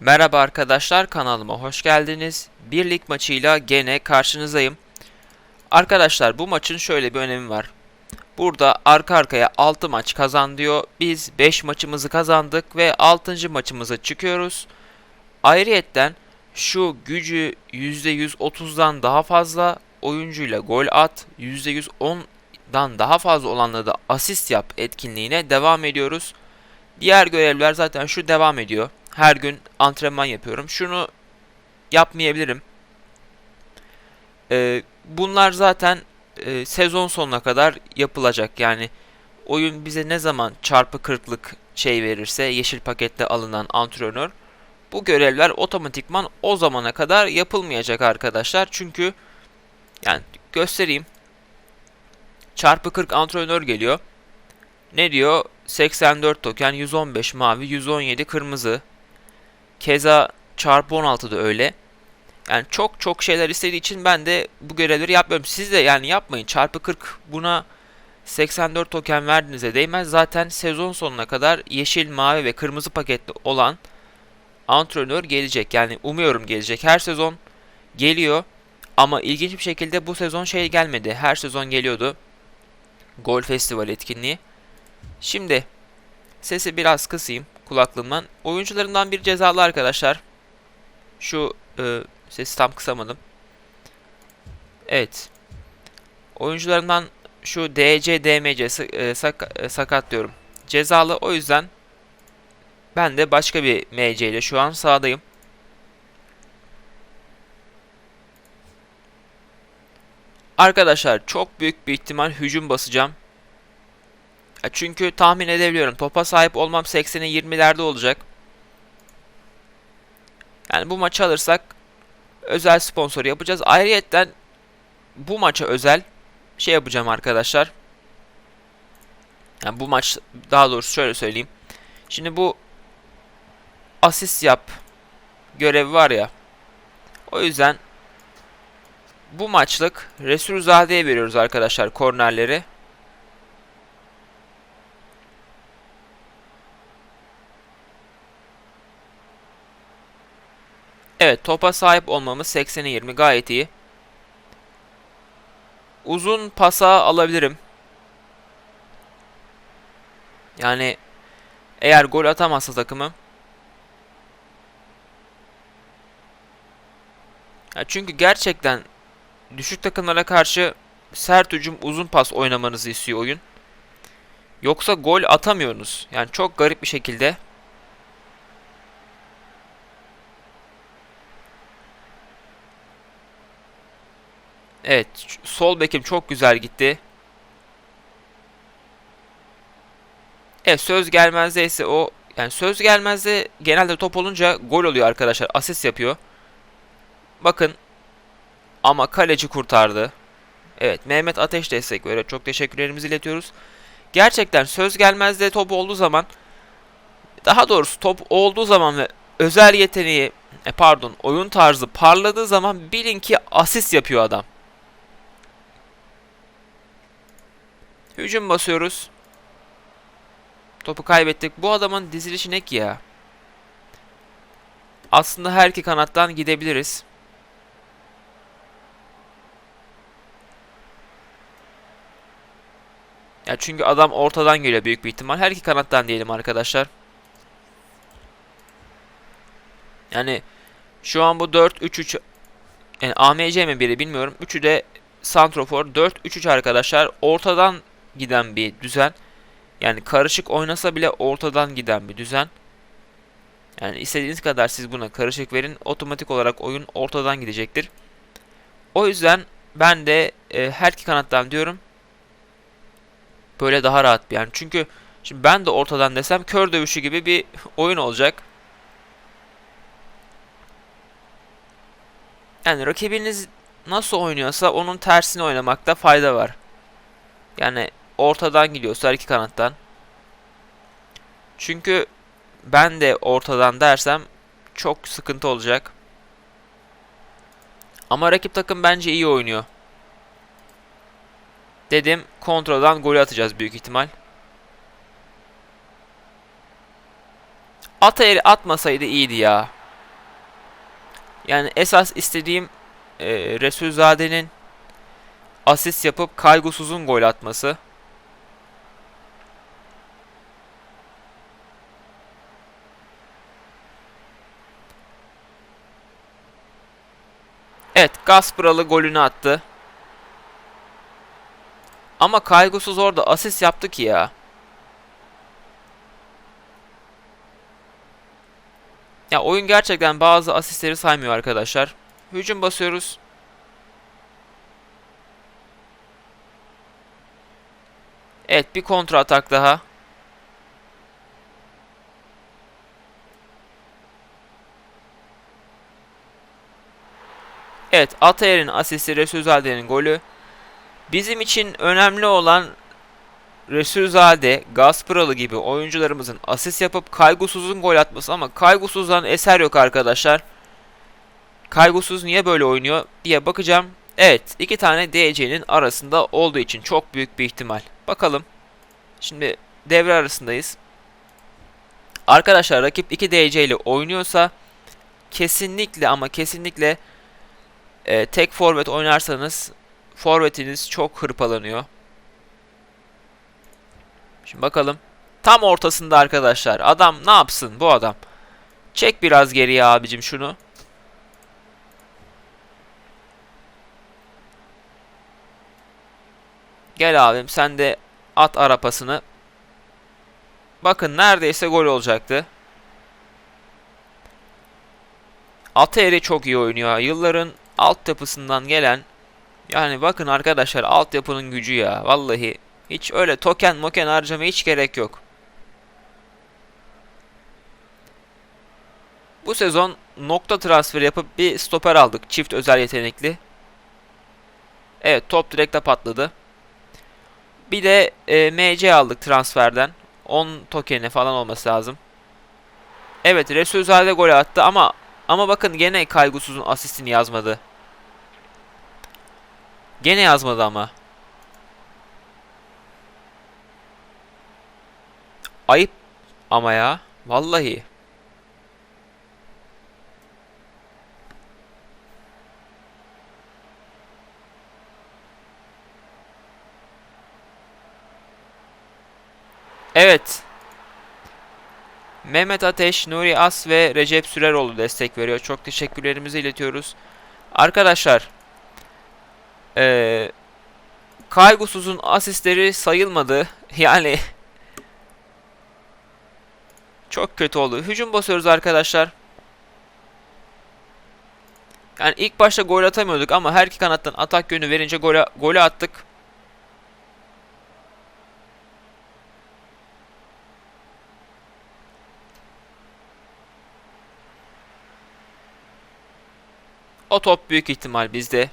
Merhaba arkadaşlar kanalıma hoş geldiniz. Bir lig maçıyla gene karşınızdayım. Arkadaşlar bu maçın şöyle bir önemi var. Burada arka arkaya 6 maç kazan diyor. Biz 5 maçımızı kazandık ve 6. maçımıza çıkıyoruz. Ayrıyetten şu gücü %130'dan daha fazla oyuncuyla gol at, %110'dan daha fazla olanla da asist yap etkinliğine devam ediyoruz. Diğer görevler zaten şu devam ediyor. Her gün antrenman yapıyorum. Şunu yapmayabilirim. Ee, bunlar zaten e, sezon sonuna kadar yapılacak. Yani oyun bize ne zaman çarpı 40'lık şey verirse yeşil pakette alınan antrenör bu görevler otomatikman o zamana kadar yapılmayacak arkadaşlar. Çünkü yani göstereyim. Çarpı 40 antrenör geliyor. Ne diyor? 84 token, 115 mavi, 117 kırmızı. Keza çarpı 16 da öyle. Yani çok çok şeyler istediği için ben de bu görevleri yapmıyorum. Siz de yani yapmayın. Çarpı 40 buna 84 token verdiğinize değmez. Zaten sezon sonuna kadar yeşil, mavi ve kırmızı paketli olan antrenör gelecek. Yani umuyorum gelecek. Her sezon geliyor. Ama ilginç bir şekilde bu sezon şey gelmedi. Her sezon geliyordu. Gol Festival etkinliği. Şimdi sesi biraz kısayım kulaklığımdan. Oyuncularından bir cezalı arkadaşlar. Şu e, sesi tam kısamadım. Evet. Oyuncularından şu DC, DMC e, sak, e, sakat diyorum. Cezalı o yüzden ben de başka bir MC ile şu an sahadayım. Arkadaşlar çok büyük bir ihtimal hücum basacağım. Ya Çünkü tahmin edebiliyorum. Topa sahip olmam 80'e 20'lerde olacak. Yani bu maçı alırsak özel sponsor yapacağız. Ayrıyetten bu maça özel şey yapacağım arkadaşlar. Yani bu maç daha doğrusu şöyle söyleyeyim. Şimdi bu asist yap görevi var ya. O yüzden bu maçlık Resulzade'ye veriyoruz arkadaşlar kornerleri. Evet topa sahip olmamız 80'e 20 gayet iyi. Uzun pasa alabilirim. Yani eğer gol atamazsa takımım. Ya çünkü gerçekten düşük takımlara karşı sert hücum uzun pas oynamanızı istiyor oyun. Yoksa gol atamıyorsunuz. Yani çok garip bir şekilde Evet, sol bekim çok güzel gitti. Evet, söz gelmezde ise o yani söz gelmezde genelde top olunca gol oluyor arkadaşlar. Asist yapıyor. Bakın ama kaleci kurtardı. Evet, Mehmet Ateş destek veriyor. Çok teşekkürlerimizi iletiyoruz. Gerçekten söz gelmezde top olduğu zaman daha doğrusu top olduğu zaman ve özel yeteneği e, pardon oyun tarzı parladığı zaman bilin ki asist yapıyor adam. Hücum basıyoruz. Topu kaybettik. Bu adamın dizilişi ne ki ya? Aslında her iki kanattan gidebiliriz. Ya çünkü adam ortadan geliyor büyük bir ihtimal. Her iki kanattan diyelim arkadaşlar. Yani şu an bu 4-3-3 yani AMC mi biri bilmiyorum. Üçü de Santrofor 4-3-3 arkadaşlar. Ortadan giden bir düzen. Yani karışık oynasa bile ortadan giden bir düzen. Yani istediğiniz kadar siz buna karışık verin. Otomatik olarak oyun ortadan gidecektir. O yüzden ben de e, her iki kanattan diyorum. Böyle daha rahat bir yani. Çünkü şimdi ben de ortadan desem kör dövüşü gibi bir oyun olacak. Yani rakibiniz nasıl oynuyorsa onun tersini oynamakta fayda var. Yani ortadan gidiyorsa her iki kanattan. Çünkü ben de ortadan dersem çok sıkıntı olacak. Ama rakip takım bence iyi oynuyor. Dedim kontradan golü atacağız büyük ihtimal. Atayeri atmasaydı iyiydi ya. Yani esas istediğim e, Resulzade'nin asist yapıp kaygısızın gol atması. Evet, Gaspralı golünü attı. Ama kaygısız orada asist yaptı ki ya. Ya oyun gerçekten bazı asistleri saymıyor arkadaşlar. Hücum basıyoruz. Evet bir kontra atak daha. Evet Atayer'in asisti Resulzade'nin golü. Bizim için önemli olan Resulzade, Gaspralı gibi oyuncularımızın asist yapıp Kaygusuz'un gol atması ama Kaygusuz'dan eser yok arkadaşlar. Kaygusuz niye böyle oynuyor diye bakacağım. Evet, iki tane DC'nin arasında olduğu için çok büyük bir ihtimal. Bakalım. Şimdi devre arasındayız. Arkadaşlar rakip 2 DC ile oynuyorsa kesinlikle ama kesinlikle e, tek forvet oynarsanız forvetiniz çok hırpalanıyor. Şimdi bakalım. Tam ortasında arkadaşlar. Adam ne yapsın bu adam? Çek biraz geriye abicim şunu. Gel abim sen de at arapasını. Bakın neredeyse gol olacaktı. Ateri çok iyi oynuyor. Yılların altyapısından gelen yani bakın arkadaşlar altyapının gücü ya. Vallahi hiç öyle token moken harcamaya hiç gerek yok. Bu sezon nokta transfer yapıp bir stoper aldık. Çift özel yetenekli. Evet top direkte patladı. Bir de e, MC aldık transferden. 10 tokeni falan olması lazım. Evet Resulzade gol attı ama ama bakın gene kaygısızın asistini yazmadı. Gene yazmadı ama. Ayıp ama ya. Vallahi. Evet. Mehmet Ateş, Nuri As ve Recep Süreroğlu destek veriyor. Çok teşekkürlerimizi iletiyoruz. Arkadaşlar. Ee, Kaygusuz'un asistleri sayılmadı. Yani çok kötü oldu. Hücum basıyoruz arkadaşlar. Yani ilk başta gol atamıyorduk ama her iki kanattan atak yönü verince gole, golü attık. O top büyük ihtimal bizde.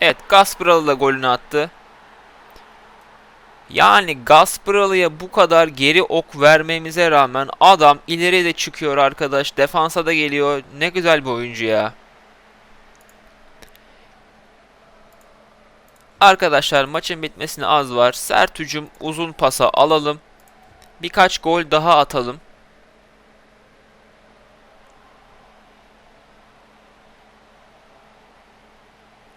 Evet Gaspralı da golünü attı. Yani Gaspralı'ya bu kadar geri ok vermemize rağmen adam ileri de çıkıyor arkadaş. Defansa da geliyor. Ne güzel bir oyuncu ya. Arkadaşlar maçın bitmesine az var. Sert hücum uzun pasa alalım. Birkaç gol daha atalım.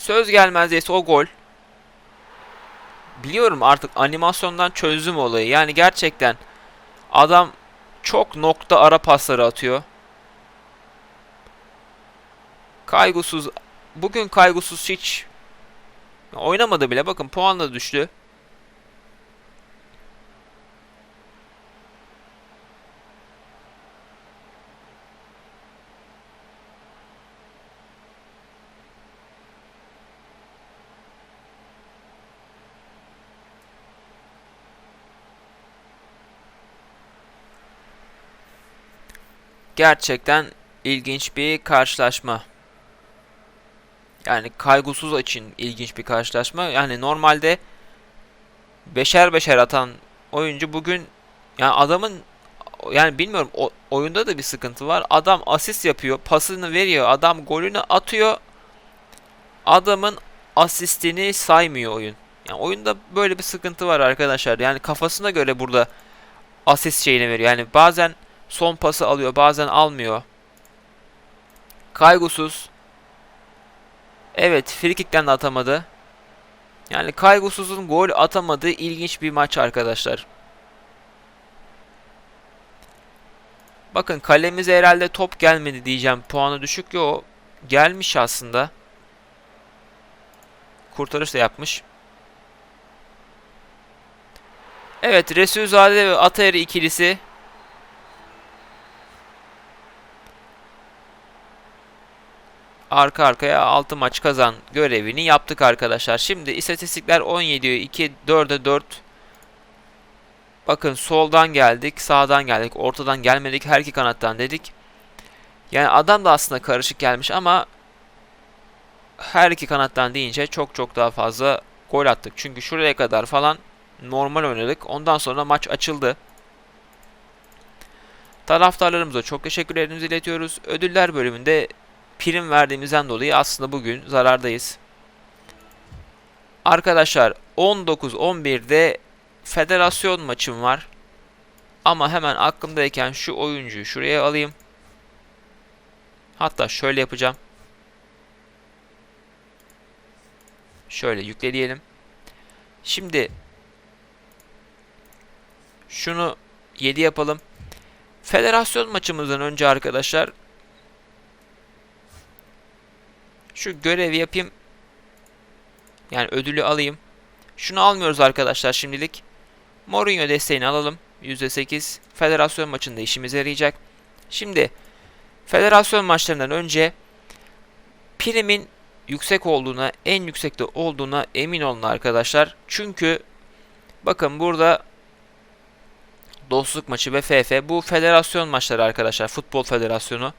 Söz gelmez o gol. Biliyorum artık animasyondan çözdüm olayı. Yani gerçekten adam çok nokta ara pasları atıyor. Kaygısız. Bugün kaygısız hiç oynamadı bile. Bakın puan da düştü. Gerçekten ilginç bir karşılaşma. Yani kaygısız için ilginç bir karşılaşma. Yani normalde beşer beşer atan oyuncu bugün yani adamın yani bilmiyorum o, oyunda da bir sıkıntı var. Adam asist yapıyor, pasını veriyor, adam golünü atıyor. Adamın asistini saymıyor oyun. Yani oyunda böyle bir sıkıntı var arkadaşlar. Yani kafasına göre burada asist şeyine veriyor. Yani bazen son pası alıyor, bazen almıyor. Kaygusuz. Evet, frikikten de atamadı. Yani kaygusuzun gol atamadığı ilginç bir maç arkadaşlar. Bakın kalemize herhalde top gelmedi diyeceğim. Puanı düşük yo. Gelmiş aslında. Kurtarış da yapmış. Evet Resulzade ve Atayeri ikilisi. Arka arkaya 6 maç kazan görevini yaptık arkadaşlar. Şimdi istatistikler 17'ye 2, 4'e 4. Bakın soldan geldik, sağdan geldik, ortadan gelmedik, her iki kanattan dedik. Yani adam da aslında karışık gelmiş ama her iki kanattan deyince çok çok daha fazla gol attık. Çünkü şuraya kadar falan normal oynadık. Ondan sonra maç açıldı. Taraftarlarımıza çok teşekkürlerimizi iletiyoruz. Ödüller bölümünde prim verdiğimizden dolayı aslında bugün zarardayız. Arkadaşlar 19-11'de federasyon maçım var. Ama hemen aklımdayken şu oyuncuyu şuraya alayım. Hatta şöyle yapacağım. Şöyle yükleyelim. Şimdi şunu 7 yapalım. Federasyon maçımızdan önce arkadaşlar şu görevi yapayım. Yani ödülü alayım. Şunu almıyoruz arkadaşlar şimdilik. Mourinho desteğini alalım. %8. Federasyon maçında işimize yarayacak. Şimdi federasyon maçlarından önce primin yüksek olduğuna, en yüksekte olduğuna emin olun arkadaşlar. Çünkü bakın burada dostluk maçı ve FF bu federasyon maçları arkadaşlar. Futbol federasyonu.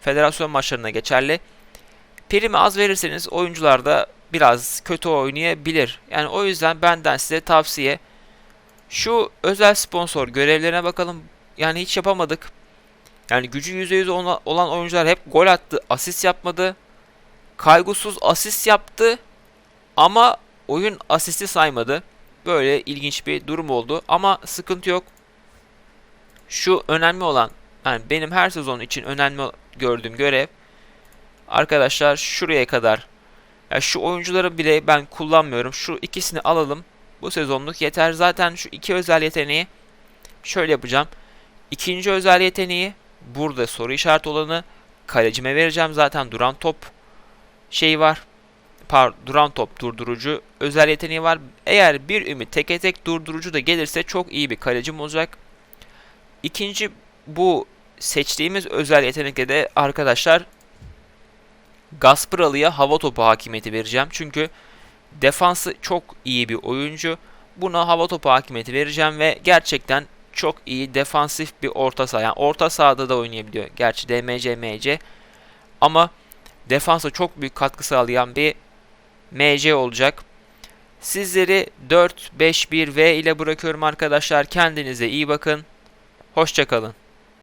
Federasyon maçlarına geçerli. Primi az verirseniz oyuncular da biraz kötü oynayabilir. Yani o yüzden benden size tavsiye şu özel sponsor görevlerine bakalım. Yani hiç yapamadık. Yani gücü %100 olan oyuncular hep gol attı, asist yapmadı. Kaygusuz asist yaptı ama oyun asisti saymadı. Böyle ilginç bir durum oldu ama sıkıntı yok. Şu önemli olan yani benim her sezon için önemli gördüğüm görev arkadaşlar şuraya kadar yani şu oyuncuları bile ben kullanmıyorum. Şu ikisini alalım. Bu sezonluk yeter. Zaten şu iki özel yeteneği şöyle yapacağım. İkinci özel yeteneği burada soru işareti olanı kalecime vereceğim. Zaten duran top şey var. Par duran top durdurucu özel yeteneği var. Eğer bir ümit teke tek durdurucu da gelirse çok iyi bir kalecim olacak. İkinci bu seçtiğimiz özel yetenekle de arkadaşlar Gasparalı'ya hava topu hakimiyeti vereceğim. Çünkü defansı çok iyi bir oyuncu. Buna hava topu hakimiyeti vereceğim ve gerçekten çok iyi defansif bir orta saha. Yani orta sahada da oynayabiliyor. Gerçi DMC, MC. Ama defansa çok büyük katkı sağlayan bir MC olacak. Sizleri 4-5-1-V ile bırakıyorum arkadaşlar. Kendinize iyi bakın. Hoşçakalın.